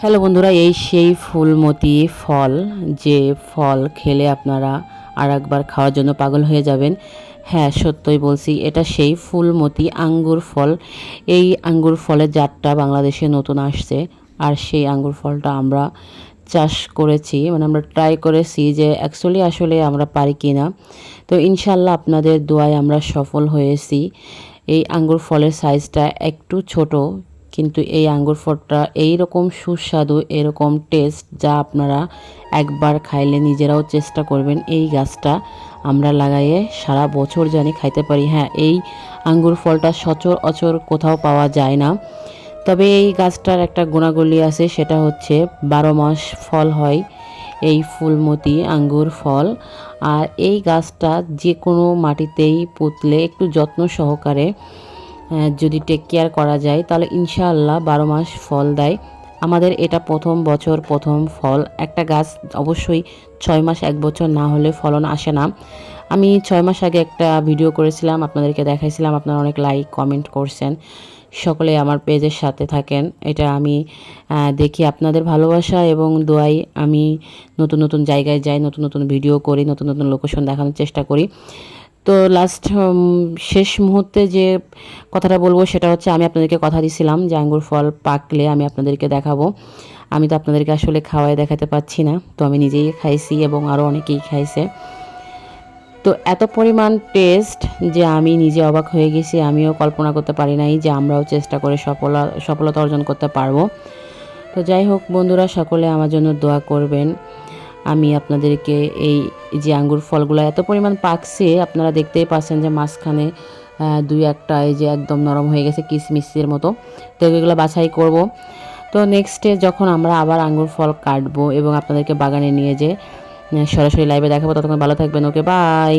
Hello বন্ধুরা, এই সেই ফুলমতি ফল, যে ফল খেলে আপনারা আর একবার খাওয়ার জন্য পাগল হয়ে যাবেন। হ্যাঁ সত্যই বলছি, এটা সেই ফুলমতি আঙ্গুর ফল। এই আঙ্গুর ফলের জাতটা বাংলাদেশে নতুন আসছে, আর সেই আঙ্গুর ফলটা আমরা চাষ করেছি মানে আমরা ট্রাই করেছি যে অ্যাকচুয়ালি আসলে আমরা পারি কি না তো ইনশাল্লাহ আপনাদের দোয়ায় আমরা সফল হয়েছি। এই আঙ্গুর ফলের সাইজটা একটু ছোট কিন্তু এই আঙ্গুর ফলটা এইরকম সুস্বাদু, এরকম টেস্ট যা আপনারা একবার খাইলে নিজেরাও চেষ্টা করবেন এই গাছটা আমরা লাগাইয়ে সারা বছর জানি খাইতে পারি। হ্যাঁ এই আঙ্গুর ফলটা সচর অচর কোথাও পাওয়া যায় না। তবে এই গাছটার একটা গুণাগুলি আছে, সেটা হচ্ছে বারো মাস ফল হয় এই ফুলমতি আঙ্গুর ফল। আর এই গাছটা যে কোনো মাটিতেই পুতলে একটু যত্ন সহকারে যদি টেক কেয়ার করা যায়, তাহলে ইনশাআল্লাহ বারো মাস ফল দেয়। আমাদের এটা প্রথম বছর প্রথম ফল। একটা গাছ অবশ্যই ছয় মাস, এক বছর না হলে ফলন আসে না। আমি ছয় মাস আগে একটা ভিডিও করেছিলাম, আপনাদেরকে দেখাইছিলাম, আপনারা অনেক লাইক কমেন্ট করছেন। সকলে আমার পেজের সাথে থাকেন। এটা আমি দেখি আপনাদের ভালোবাসা এবং দোয়াই আমি নতুন নতুন জায়গায় যাই, নতুন নতুন ভিডিও করি, নতুন নতুন লোকেশন দেখানোর চেষ্টা করি। তো লাস্ট শেষ মুহূর্তে যে কথাটা বলব সেটা হচ্ছে আমি আপনাদেরকে কথা দিছিলাম যে আঙ্গুর ফল পাকলে আমি আপনাদেরকে দেখাবো। আমি তো আপনাদেরকে আসলে খাওয়াই দেখাতে পাচ্ছি না, তো আমি নিজেই খাইছি এবং আরও অনেকেই খাইছে। তো এত পরিমাণ টেস্ট যে আমি নিজে অবাক হয়ে গেছি, আমিও কল্পনা করতে পারি নাই যে আমরাও চেষ্টা করে সফলা, সফলতা অর্জন করতে পারব। তো যাই হোক বন্ধুরা, সকলে আমার জন্য দোয়া করবেন। আমি আপনাদেরকে এই যে আঙ্গুর ফলগুলো এত পরিমাণ পাকছে, আপনারা দেখতেই পাচ্ছেন যে মাঝখানে দুই একটা এই যে একদম নরম হয়ে গেছে কিসমিসের মতো। তো এগুলো বাছাই করব। তো নেক্সটে যখন আমরা আবার আঙ্গুর ফল কাটবো এবং আপনাদেরকে বাগানে নিয়ে যে সরাসরি লাইভে দেখাবো, ততক্ষণ ভালো থাকবেন। Okay bye